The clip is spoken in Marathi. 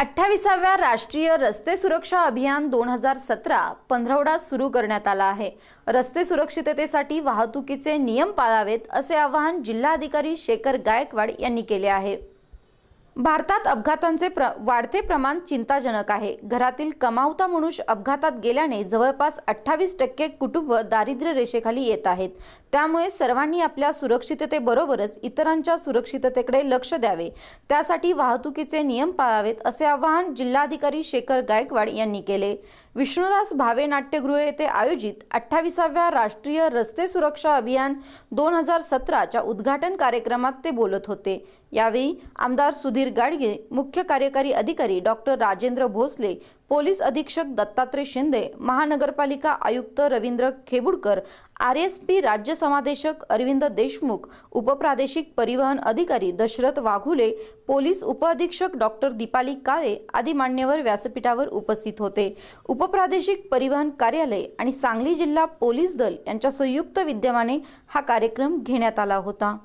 अठ्ठावीसाव्या राष्ट्रीय रस्ते सुरक्षा अभियान दोन हजार सतरा पंधरवडा सुरू करण्यात आला आहे. रस्ते सुरक्षिततेसाठी वाहतुकीचे नियम पाळावेत असे आवाहन जिल्हाधिकारी शेखर गायकवाड यांनी केले आहे. भारतात अपघातांचे प्र वाढते प्रमाण चिंताजनक आहे. घरातील कमावता मनुष्य अपघातात गेल्याने जवळपास अठ्ठावीस टक्के कुटुंब दारिद्र्य रेषेखाली येत आहेत. त्यामुळे सर्वांनी आपल्या सुरक्षिततेबरोबरच इतरांच्या सुरक्षिततेकडे लक्ष द्यावे. त्यासाठी वाहतुकीचे नियम पाळावेत असे आवाहन जिल्हाधिकारी शेखर गायकवाड यांनी केले. विष्णुदास भावे नाट्यगृह येथे आयोजित अठ्ठावीसाव्या राष्ट्रीय रस्ते सुरक्षा अभियान दोन हजार सतराच्या उद्घाटन कार्यक्रमात ते बोलत होते. यावेळी आमदार सुधीर गाडगे मुख्य कार्यकारी अधिकारी डॉक्टर राजेंद्र भोसले पोलीस अधीक्षक दत्तात्रय शिंदे महानगरपालिका आयुक्त Ravindra Khebudkar R S P राज्य समादेशक अरविंद देशमुख उपप्रादेशिक परिवहन अधिकारी दशरथ वाघुले पोलीस उपअधीक्षक डॉक्टर दीपाली काळे आदी मान्यवर व्यासपीठावर उपस्थित होते. उपप्रादेशिक परिवहन कार्यालय आणि सांगली जिल्हा पोलीस दल यांच्या संयुक्त विद्यमाने हा कार्यक्रम घेण्यात आला होता.